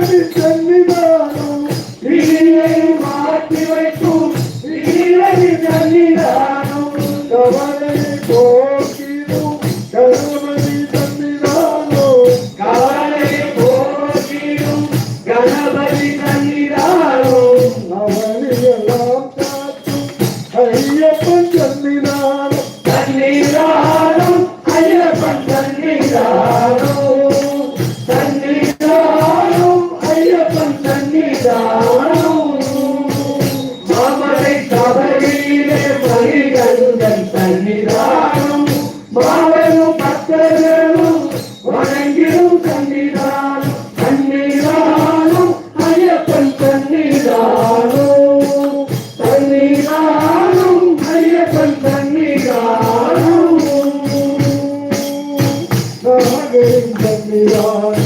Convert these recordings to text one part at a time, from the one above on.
கவலை சன்னிதானம் மாற்றி சன்னிதானம் மாமலை சபையிலே பரிகந்தன் சன்னிதானம் மாவனும் பக்தர்களும் வணங்கிடும் சன்னிதானம் சன்னிதானம் ஐயப்பன் சன்னிதானம் சன்னிதானம் ஐயப்பன் சன்னிதானம் நாகரின் சன்னிதானம்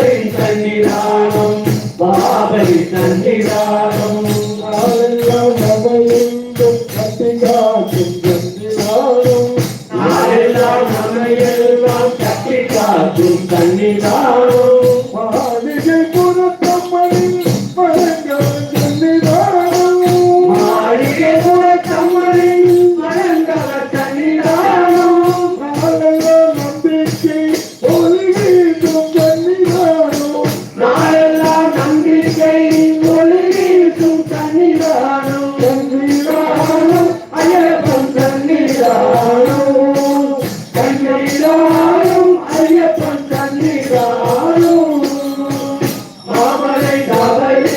நாளை சன்னிதானம் பாபை சன்னிதானம் நாளெல்லாம் நமையுண்டும் கட்டி காக்கும் நாளெல்லாம் நம்மையெல்லாம் கட்டி காக்கும் అయ్యప్ప తల్లిదాను